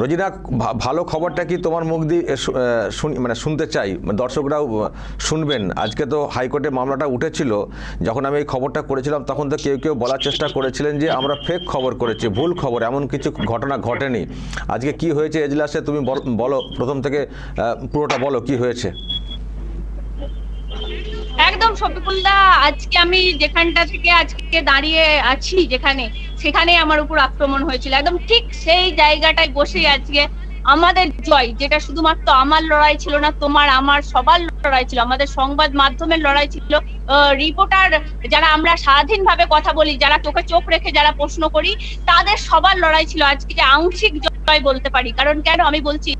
রোজিনা ভালো খবরটা কি তোমার মুখ দিয়ে মানে শুনতে চাই? দর্শকরাও শুনবেন। আজকে তো হাইকোর্টে মামলাটা উঠেছিল। যখন আমি এই খবরটা করেছিলাম, তখন তো কেউ কেউ বলার চেষ্টা করেছিলেন যে, আমরা ফেক খবর করেছি, ভুল খবর, এমন কিছু ঘটনা ঘটেনি। আজকে কি হয়েছে এজলাসে তুমি বলো প্রথম থেকে পুরোটা বলো, কি হয়েছে? একদম শফিকুল্লাহ আজকে আমি যেখানটা থেকে আজকে দাঁড়িয়ে আছি যেখানে সেখানে আমার উপর আক্রমণ হয়েছিল। একদম ঠিক সেই জায়গাটায় বসে আজকে আমাদের জয়, যেটা শুধুমাত্র আমার লড়াই ছিল না, তোমার, আমার সবার লড়াই ছিল, আমাদের সংবাদ মাধ্যমের লড়াই ছিল। রিপোর্টার যারা আমরা স্বাধীনভাবে কথা বলি, যারা চোখে চোখ রেখে যারা প্রশ্ন করি, তাদের সবার লড়াই ছিল আজকে যে আংশিক জয় বলতে পারি। কারণ কেন আমি বলছি,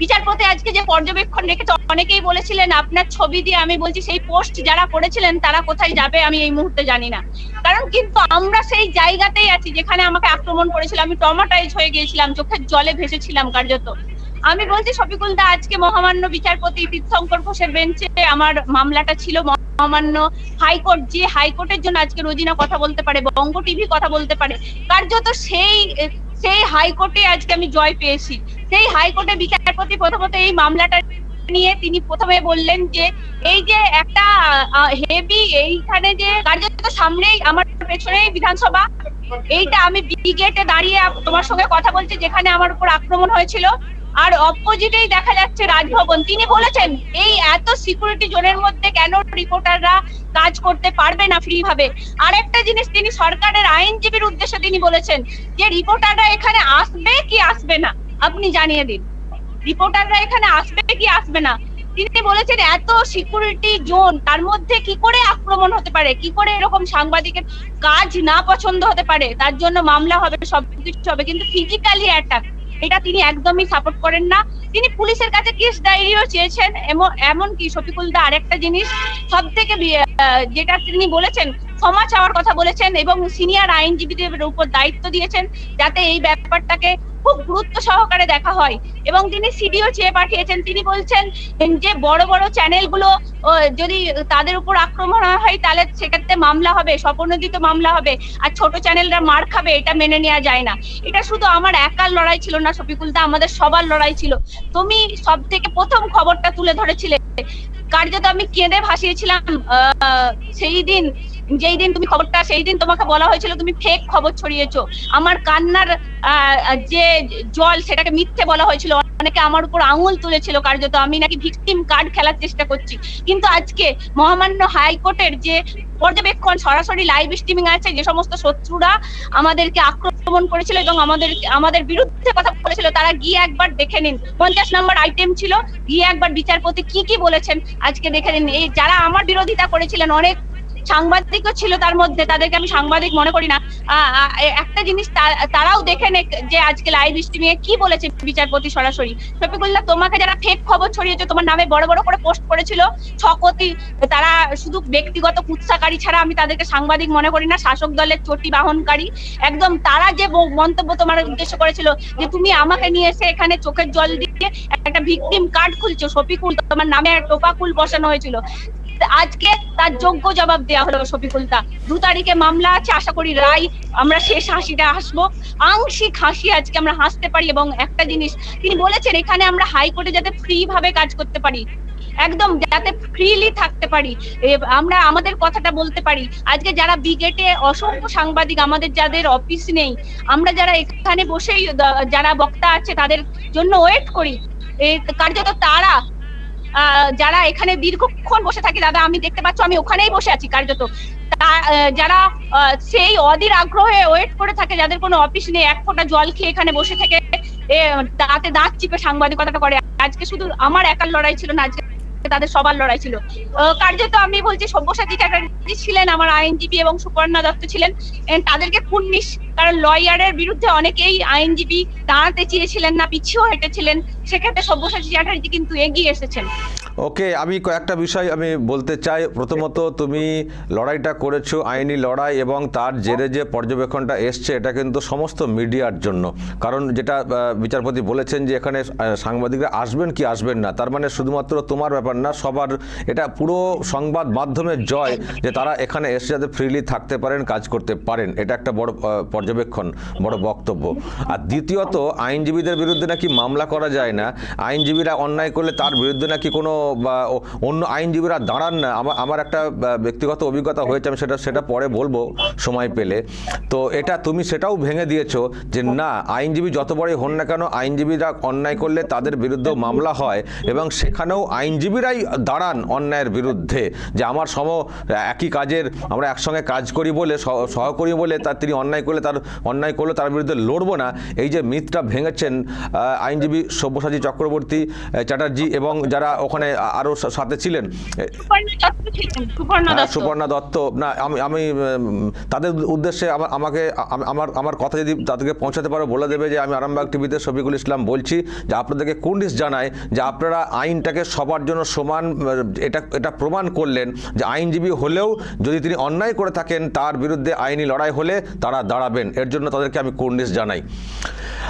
বিচারপতি আজকে যে পর্যবেক্ষণ রেখেছে, অনেকেই বলেছিলেন, আপনার ছবি দিয়ে আমি বলছি, সেই পোস্ট যারা করেছিলেন, তারা কোথায় যাবে, আমি এই মুহূর্তে জানি না। কারণ কিন্তু আমরা সেই জায়গাতেই আছি, যেখানে আমাকে আক্রমণ করেছিল, আমি টমাটাইজ হয়ে গিয়েছিলাম, চোখের জলে ভেসেছিলাম কার্যত। আমি বলছি, শফিকুল দা, আজকে মহামান্য বিচারপতি তীর্থঙ্কর ঘোষের বেঞ্চে আমার মামলাটা ছিল। মহামান্য হাইকোর্ট, যে হাইকোর্টের জন্য আজকে রোজিনা কথা বলতে পারে, বঙ্গ টিভি কথা বলতে পারে, কার্যত সেই সেই হাইকোর্টে আজকে আমি জয় পেয়েছি। সেই হাইকোর্টে বিচারপতি প্রথমত এই মামলাটা নিয়ে তিনি প্রথমে বললেন যে, এই যে একটা হেভি, এইখানে যে কার্যত সামনেই, আমার পেছনেই বিধানসভা এইটা আমি বিগেটে দাঁড়িয়ে তোমার সঙ্গে কথা বলছি, যেখানে আমার উপর আক্রমণ হয়েছিল। আর অপোজিটেই দেখা যাচ্ছে রাজভবন। তিনি বলেছেন, এই এত সিকিউরিটি জোনের মধ্যে কেন রিপোর্টাররা কাজ করতে পারবে না ফ্রি ভাবে আরেকটা জিনিস, তিনি সরকারের আইনজীবীর উদ্দেশ্যে তিনি বলেছেন যে রিপোর্টাররা এখানে আসবে কি আসবে না? আপনি জানিয়ে দিন। রিপোর্টাররা এখানে আসবে কি আসবে না? তিনি বলেছেন, এত সিকিউরিটি জোন তার মধ্যে কি করে আক্রমণ হতে পারে? কি করে এরকম সাংবাদিকের কাজ না পছন্দ হতে পারে? তার জন্য মামলা হবে, সব কিছু হবে। কিন্তু ফিজিক্যালি অ্যাটাক এটা তিনি একদমই সাপোর্ট করেন না। তিনি পুলিশের কাছে কেস ডায়েরিও চেয়েছেন। এমন, এমনকি শফিকুল দা আরেকটা জিনিস সব থেকে যেটা তিনি বলেছেন, ক্ষমা চাওয়ার কথা বলেছেন এবং সিনিয়র আইনজীবীদের উপর দায়িত্ব দিয়েছেন যাতে এই ব্যাপারটাকে খুব গুরুত্ব সহকারে দেখা হয়। এবং তিনি সিডিও চেয়ে পাঠিয়েছেন। তিনি বলছেন যে, বড় বড় চ্যানেলগুলো যদি তাদের উপর আক্রমণ হয়, তাহলে সেক্ষেত্রে মামলা হবে, স্বপ্নদিত মামলা হবে। আর ছোট চ্যানেলরা মার খাবে, এটা মেনে নেওয়া যায় না। এটা শুধু আমার একার লড়াই ছিল না শফিকুলদা আমাদের সবার লড়াই ছিল। তুমি সব থেকে প্রথম খবরটা তুলে ধরেছিলে। কার্যত আমি কেঁদে ভাসিয়েছিলাম সেই দিন যেই দিন তুমি খবরটা, সেই দিন তোমাকে বলা হয়েছিল তুমি ফেক খবর ছড়িয়েছো। আমার কান্নার যে জল সেটাকে মিথ্যে বলা হয়েছিল, অনেকে আমার উপর আঙুল তুলেছিল কার্যত, আমি নাকি ভিকটিম কার্ড খেলার চেষ্টা করছি। কিন্তু আজকে মহামান্য হাইকোর্টের যে পর্যবেক্ষণ, সরাসরি লাইভ স্ট্রিমিং আছে, যে সমস্ত শত্রুরা আমাদেরকে আক্রমণ করেছিল এবং আমাদের আমাদের বিরুদ্ধে কথা বলেছিল, তারা গিয়ে একবার দেখে নিন। পঞ্চাশ নম্বর আইটেম ছিল, গিয়ে একবার বিচারপতি কি কি বলেছেন, আজকে দেখে নিন। এই যারা আমার বিরোধিতা করেছিলেন, অনেক সাংবাদিকও ছিল তার মধ্যে, তাদেরকে আমি সাংবাদিক মনে করি না। একটা জিনিস তারাও দেখে নে যে আজকে লাইভ স্ট্রিমিং এ কি বলেছে বিচারপতি সরাসরি। শফিকুল্লাহ, তোমাকে যারা ফেক খবর ছড়িয়েছে, তোমার নামে বড় বড় করে পোস্ট করেছিল, ছকতি, তারা শুধু ব্যক্তিগত কুৎসাকারী ছাড়া আমি তাদেরকে সাংবাদিক মনে করি না, শাসক দলের চটি বাহনকারী। একদম তারা যে মন্তব্য তোমার উদ্দেশ্য করেছিল, যে তুমি আমাকে নিয়ে এসে এখানে চোখের জল দিয়ে একটা ভিকটিম কার্ড খুলছো, শফিকুল, তোমার নামে টোপাকুল বসানো হয়েছিল। আজকে তার যোগ্য জবাব দেওয়া হলো শফিকুলতা দু তারিখে মামলা আছে, আশা করি রায়, আমরা শেষ হাসিটা হাসবো। আংশিক হাসি আজকে আমরা হাসতে পারি এবং একটা জিনিস, তিনি বলেছেন এখানে আমরা হাইকোর্টে যাতে ফ্রি ভাবে কাজ করতে পারি। একদম, যাতে ফ্রিলি থাকতে পারি। আমরা আমাদের কথাটা বলতে পারি। আজকে যারা বিগেটে অসংখ্য সাংবাদিক, আমাদের যাদের অফিস নেই, আমরা যারা এখানে বসেই যারা বক্তা আছে, তাদের জন্য ওয়েট করি। কার্যত তারা যারা এখানে দীর্ঘক্ষণ বসে থাকে, দাদা, আমি দেখতে পাচ্ছ, আমি ওখানেই বসে আছি কার্যত। যারা সেই অধীর আগ্রহে ওয়েট করে থাকে, যাদের কোনো অফিস নেই, এক ফোঁটা জল খেয়ে এখানে বসে থেকে দাঁতে দাঁত চিপে সাংবাদিকতাটা করে। আজকে শুধু আমার একার লড়াই ছিল না, আজকে তাদের সবার লড়াই ছিল। কার্যত আমি বলছি, সব্যসাচী চ্যাটার্জি ছিলেন, আমার আইনজীবী এবং সুপর্ণা দত্ত ছিলেন। তাদেরকে কুন্নিশ কারণ লয়ারের বিরুদ্ধে অনেকেই আইনজীবী দাঁড়াতে চেয়েছিলেন না, পিছিয়েও হেঁটেছিলেন। সেক্ষেত্রে সব্যসাচী চ্যাটার্জি কিন্তু এগিয়ে এসেছেন। ওকে, আমি কয়েকটা বিষয় আমি বলতে চাই। প্রথমত, তুমি লড়াইটা করেছ, আইনি লড়াই এবং তার জেরে যে পর্যবেক্ষণটা এসছে, এটা কিন্তু সমস্ত মিডিয়ার জন্য। কারণ যেটা বিচারপতি বলেছেন যে এখানে সাংবাদিকরা আসবেন কি আসবেন না, তার মানে শুধুমাত্র তোমার ব্যাপার না, সবার, এটা পুরো সংবাদ মাধ্যমের জয় যে তারা এখানে এসে যাতে ফ্রিলি থাকতে পারেন, কাজ করতে পারেন। এটা একটা বড় পর্যবেক্ষণ, বড় বক্তব্য। আর দ্বিতীয়ত, আইনজীবীদের বিরুদ্ধে নাকি মামলা করা যায় না? আইনজীবীরা অন্যায় করলে তার বিরুদ্ধে নাকি কোনো অন্য আইনজীবীরা দাঁড়ান না। আমার একটা ব্যক্তিগত অভিজ্ঞতা হয়েছে, আমি সেটা সেটা পরে বলব সময় পেলে। তো এটা তুমি সেটাও ভেঙে দিয়েছ যে না, আইনজীবী যত বড়ই হন না কেন, আইনজীবীরা অন্যায় করলে তাদের বিরুদ্ধেও মামলা হয় এবং সেখানেও আইনজীবীরাই দাঁড়ান অন্যায়ের বিরুদ্ধে। যে আমার সম, একই কাজের, আমরা একসঙ্গে কাজ করি বলে, সহ- সহকর্মী বলে তার তিনি অন্যায় করলে তার, অন্যায় করলে তার বিরুদ্ধে লড়বো না। এই যে মিথটা ভেঙেছেন আইনজীবী সব্যসাচী চক্রবর্তী চ্যাটার্জি এবং যারা ওখানে আরও সাথে ছিলেন? সুপর্ণা দত্ত হ্যাঁ, সুপর্ণা দত্ত। না আমি আমি তাদের উদ্দেশ্যে আমা- আমাকে আমার আমার কথা যদি তাদেরকে পৌঁছাতে পারো বলে দেবে যে আমি আরামবাগ টিভিতে শফিকুল ইসলাম বলছি যে আপনাদেরকে কুন্ডিস জানায় যে আপনারা আইনটাকে সবার জন্য সমান এটা এটা প্রমাণ করলেন যে আইনজীবী হলেও যদি তিনি অন্যায় করে থাকেন তার বিরুদ্ধে আইনি লড়াই হলে তারা দাঁড়াবেন। এর জন্য তাদেরকে আমি কুন্ডিস জানাই।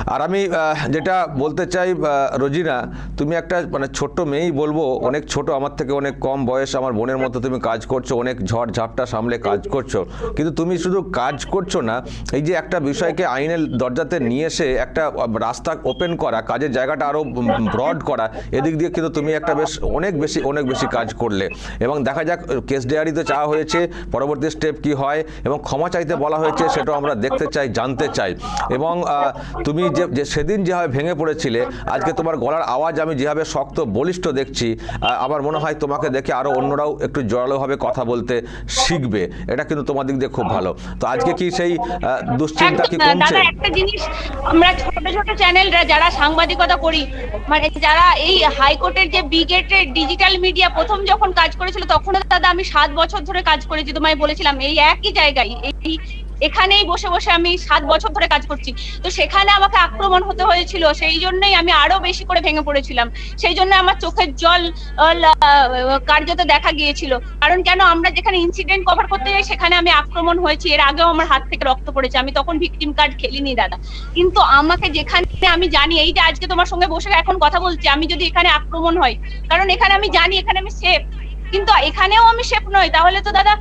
আর আমি যেটা বলতে চাই রোজিনা তুমি একটা মানে ছোট্ট মেয়েই বলব অনেক ছোট, আমার থেকে অনেক কম বয়স, আমার বোনের মতো তুমি কাজ করছ, অনেক ঝড় ঝাপটা সামলে কাজ করছ। কিন্তু তুমি শুধু কাজ করছ না, এই যে একটা বিষয়কে আইনের দরজাতে নিয়ে এসে একটা রাস্তা ওপেন করা, কাজের জায়গাটা আরও ব্রড করা, এদিক দিয়ে কিন্তু তুমি একটা বেশ অনেক বেশি অনেক বেশি কাজ করলে। এবং দেখা যাক কেস ডায়েরিতে চাওয়া হয়েছে, পরবর্তী স্টেপ কি হয়, এবং ক্ষমা চাইতে বলা হয়েছে, সেটাও আমরা দেখতে চাই, জানতে চাই। এবং তুমি যে যে সেদিন যেভাবে ভেঙে পড়েছিলে, আজকে তোমার গলার আওয়াজ আমি যেভাবে শক্ত, বলিষ্ঠ দেখছি আমার মনে হয় তোমাকে দেখে আরও অন্যরাও একটু জোরালোভাবে কথা বলতে শিখবে। এটা কিন্তু তোমার দিক দিয়ে খুব ভালো। তো আজকে কি সেই দুশ্চিন্তা কি কমছে? একটা জিনিস আমরা ছোট ছোট চ্যানেলরা যারা সাংবাদিকতা করি মানে যারা এই হাইকোর্টের যে বিগেটের ডিজিটাল মিডিয়া প্রথম যখন কাজ করেছিল তখন দাদা আমি সাত বছর ধরে কাজ করেছি। তোমায় বলেছিলাম এই একই জায়গায় এই এখানেই বসে বসে আমি সাত বছর ধরে কাজ করছি। তো সেখানে আমাকে আক্রমণ হতে হয়েছিল, সেই জন্যই আমি আরও বেশি করে ভেঙে পড়েছিলাম। সেই জন্য আমার চোখের জল কার্যত দেখা গিয়েছিল। কারণ কেন? আমরা যেখানে ইনসিডেন্ট কভার করতে যাই, সেখানে আমি আক্রমণ হয়েছি। এর আগেও আমার হাত থেকে রক্ত পড়েছে। আমি তখন ভিকটিম কার্ড খেলিনি, দাদা। কিন্তু আমাকে যেখানে আমি জানি এই যে আজকে তোমার সঙ্গে বসে এখন কথা বলছি, আমি যদি এখানে আক্রমণ হয়, কারণ এখানে আমি জানি এখানে আমি সেফ কিন্তু এখানেও আমি সেফ নই। তাহলে তো দাদা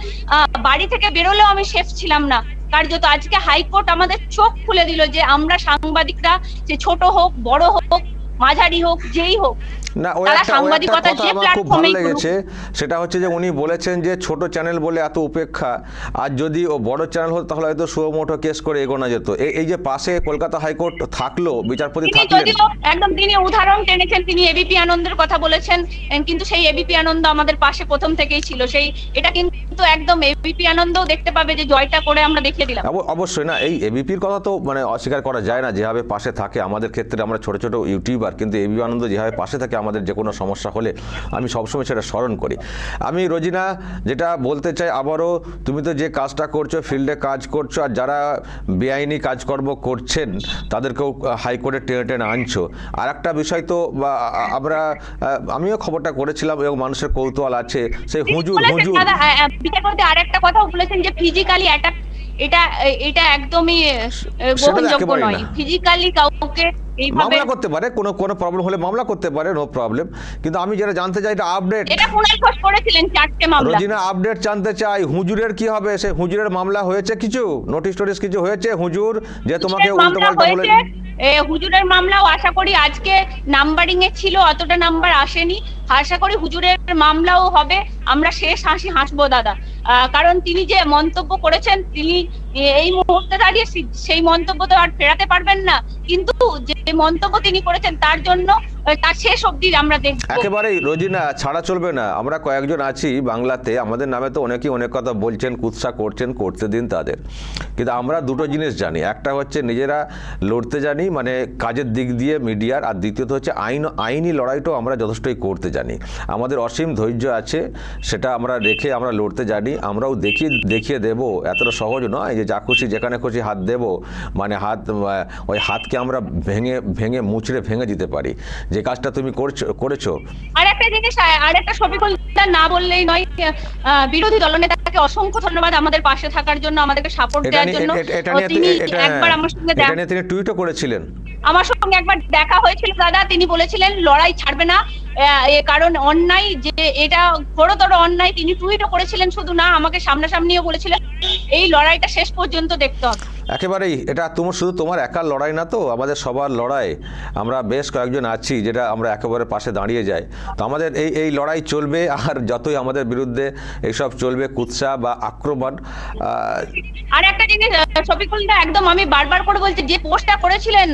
বাড়ি থেকে বেরোলেও আমি সেফ ছিলাম না। কার্যত আজকে হাইকোর্ট আমাদের চোখ খুলে দিল যে আমরা সাংবাদিকরা যে ছোট হোক বড় হোক মাঝারি হোক যেই হোক না ওই যে খুব ভালো লেগেছে সেটা হচ্ছে যে উনি বলেছেন যে ছোট চ্যানেল বলে এত উপেক্ষা আর যদি ও বড় চ্যানেল হতো তাহলে হয়তো সুমোটো কেস করে এগোনো যেত। এই- যে পাশে কলকাতা হাইকোর্ট থাকল বিচারপতি থাকলেন। একদম তিনি উদাহরণ টেনেছেন তিনি এবিপি আনন্দের কথা বলেছেন কিন্তু সেই এবিপি আনন্দ আমাদের পাশে প্রথম থেকেই ছিল। সেই এটা কিন্তু একদম এবিপি আনন্দও দেখতে পাবে যে জয়টা করে আমরা দেখিয়ে দিলাম। অবশ্যই না এই এবিপির কথা তো মানে অস্বীকার করা যায় না যেভাবে পাশে থাকে। আমাদের ক্ষেত্রে আমরা ছোট ছোট ইউটিউবার কিন্তু এবি আনন্দ যেভাবে পাশে থাকে আমাদের যে কোনো সমস্যা হলে আমি সবসময় সেটা স্মরণ করি। আমি রোজিনা যেটা বলতে চাই আবারও তুমি তো যে কাজটা করছ ফিল্ডে কাজ করছ আর যারা বেআইনি কাজকর্ম করছেন তাদেরকেও হাইকোর্টে টেনে টেনে আনছো। আর একটা বিষয় তো আমরা আমিও খবরটা করেছিলাম এবং মানুষের কৌতূহল আছে সেই হুজুর হুজুর। দাদা আর একটা বিচারপতি কথাও বলেছেন যে ফিজিক্যালি অ্যাটাক এটা এটা একদমই গ্রহণযোগ্য নয়। ফিজিক্যালি কাউকে মামলা করতে পারে কোনো কোনো প্রবলেম হলে মামলা করতে পারে নো প্রবলেম কিন্তু আমি যেটা জানতে চাই এটা আপডেট এটা কুণাল ঘোষ করেছিলেন চারটে মামলা। রোজিনা আপডেট জানতে চাই হুজুরের কি হবে? সে হুজুরের মামলা হয়েছে কিছু? নোটিশ টোটিস কিছু হয়েছে? হুজুর যে তোমাকে উল্টো পাল্টা বলে হুজুরের মামলাও আশা করি আজকে নাম্বারিং এ ছিল অতটা নাম্বার আসেনি। আশা করি হুজুরের মামলাও হবে। আমরা শেষ হাসি হাসবো দাদা। আহ, কারণ তিনি যে মন্তব্য করেছেন তিনি এই মুহূর্তে দাঁড়িয়ে সেই মন্তব্য তো আর ফেরাতে পারবেন না। কিন্তু যে মন্তব্য তিনি করেছেন তার জন্য তার শেষ অবধি আমরা দেখব। একেবারেই, রোজিনা, ছাড়া চলবে না। আমরা কয়েকজন আছি বাংলাতে। আমাদের নামে তো অনেকেই অনেক কথা বলছেন, কুৎসা করছেন, করতে দিন তাদের। কিন্তু আমরা দুটো জিনিস জানি। একটা হচ্ছে নিজেরা লড়তে জানি মানে কাজের দিক দিয়ে মিডিয়ার। আর দ্বিতীয়ত হচ্ছে আইন, আইনি লড়াইটাও আমরা যথেষ্টই করতে জানি। আমাদের অসীম ধৈর্য আছে, সেটা আমরা রেখে আমরা লড়তে জানি। আমরাও দেখিয়ে দেখিয়ে দেব। এতটা সহজ নয় যে যা খুশি যেখানে খুশি হাত দেব। মানে হাত ওই হাতকে আমরা ভেঙে ভেঙে, মুচড়ে ভেঙে দিতে পারি। যে কাজটা তুমি করছ করেছ। আর একটা জিনিস আর একটা শফিকুল না বললেই নয় বিরোধী দলনেতাকে অসংখ্য ধন্যবাদ আমাদের পাশে থাকার জন্য আমাদেরকে সাপোর্ট দেওয়ার জন্য। তিনি একবার আমার সঙ্গে দেখা তিনি টুইটও করেছিলেন। আমার সঙ্গে একবার দেখা হয়েছিল দাদা। তিনি বলেছিলেন লড়াই ছাড়বে না। কারণ অন্যায় যে এটা ঘোরতর অন্যায় তিনি টুইটও করেছিলেন শুধু না আমাকে সামনাসামনিও বলেছিলেন এই লড়াইটা শেষ পর্যন্ত দেখতে হবে। একেবারেই এটা তোমার শুধু তোমার একার লড়াই না তো আমাদের সবার লড়াই। আমরা বেশ কয়েকজন আছি যেটা আমরা একেবারে পাশে দাঁড়িয়ে যাই। তো আমাদের এই এই লড়াই চলবে আর যতই আমাদের বিরুদ্ধে এইসব চলবে কুৎসা বা আক্রমণ আর একটা জিনিস আহ, শফিকুল একদম আমি বারবার করে বলছি যে পোস্টটা করেছিলেন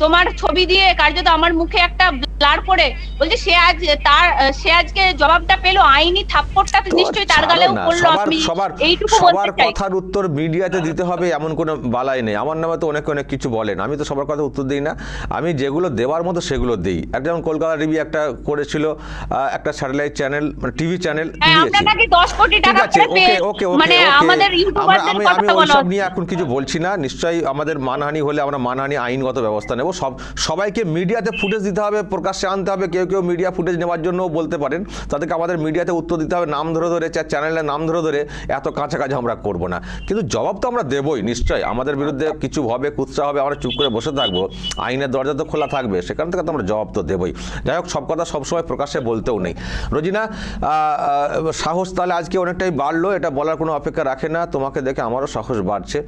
তোমার ছবি দিয়ে কার্যত আমার মুখে একটা করে বলছে সে আজ তার সে আজকে জবাবটা পেল আইনি থাপ্পড়টা নিশ্চয়ই তার গালেও পড়ল আমি এইটুকু সবার বলতে চাই। কথার উত্তর মিডিয়াতে দিতে হবে এমন কোনো বালাই নেই। আমার নামে তো অনেক অনেক কিছু বলেন আমি তো সবার কথা উত্তর দিই না। আমি যেগুলো দেওয়ার মতো সেগুলো দিই। একটা যেমন কলকাতা টিভি একটা করেছিল একটা স্যাটেলাইট চ্যানেল মানে টিভি চ্যানেল হ্যাঁ ঠিক আছে ওকে ওকে ওকে মানে ওকে। আমি আমি ওইসব নিয়ে এখন কিছু বলছি না। নিশ্চয়ই আমাদের মানহানি হলে আমরা মানহানি আইনগত ব্যবস্থা নেব। সব সবাইকে মিডিয়াতে ফুটেজ দিতে হবে প্রকাশ্যে আনতে হবে, কেউ কেউ মিডিয়া ফুটেজ নেওয়ার জন্য বলতে পারেন। তাদেরকে আমাদের মিডিয়াতে উত্তর দিতে হবে, নাম ধরে ধরে চ্যানেলের নাম ধরে ধরে এত কাছাকাছি আমরা করব না। কিন্তু জবাব তো আমরা দেবই, নিশ্চয়ই। আমাদের বিরুদ্ধে কিছু হবে কুৎসা হবে, আমরা চুপ করে বসে থাকব। আইনের দরজা তো খোলা থাকবে, সেখান থেকে তো আমরা জবাব তো দেবই। যাই হোক, সব কথা সবসময় প্রকাশ্যে বলতেও নেই। রোজিনা সাহস তাহলে আজকে অনেকটাই বাড়লো, এটা বলার কোনো অপেক্ষা রাখে না। তোমাকে দেখে আমারও সাহস বাড়ছে।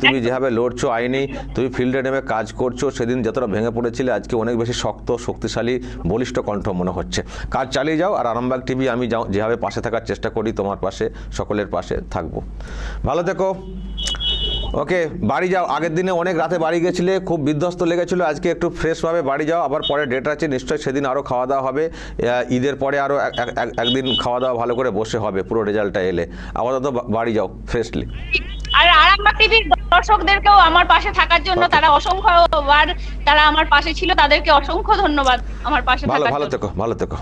তুমি যেভাবে লড়ছো, আইনি, তুমি ফিল্ডে নেমে কাজ করছ, সেদিন যতটা ভেঙে পড়েছিলে, আজকে অনেক বেশি শক্ত শক্তিশালী, বলিষ্ঠ কণ্ঠ মনে হচ্ছে। কাজ চালিয়ে যাও আর আরামবাগ টিভি আমি যাও- যেভাবে পাশে থাকার চেষ্টা করি, তোমার পাশে, সকলের পাশে থাকব। ভালো থেকো। ওকে, বাড়ি যাও। আগের দিনে অনেক রাতে বাড়ি গেছিলে, খুব বিধ্বস্ত লেগেছিলো। আজকে একটু ফ্রেশভাবে বাড়ি যাও। আবার পরে ডেট আছে নিশ্চয়ই সেদিন আরও খাওয়া দাওয়া হবে। ঈদের পরে আরও একদিন খাওয়া দাওয়া ভালো করে বসে হবে, পুরো রেজাল্টটা এলে। আপাতত বাড়ি যাও ফ্রেশলি আর আরামবাগ টিভির দর্শকদেরকেও আমার পাশে থাকার জন্য Okay. তারা অসংখ্যবার তারা আমার পাশে ছিল তাদেরকে অসংখ্য ধন্যবাদ আমার পাশে থাকার ভালো থেকো ভালো থেকো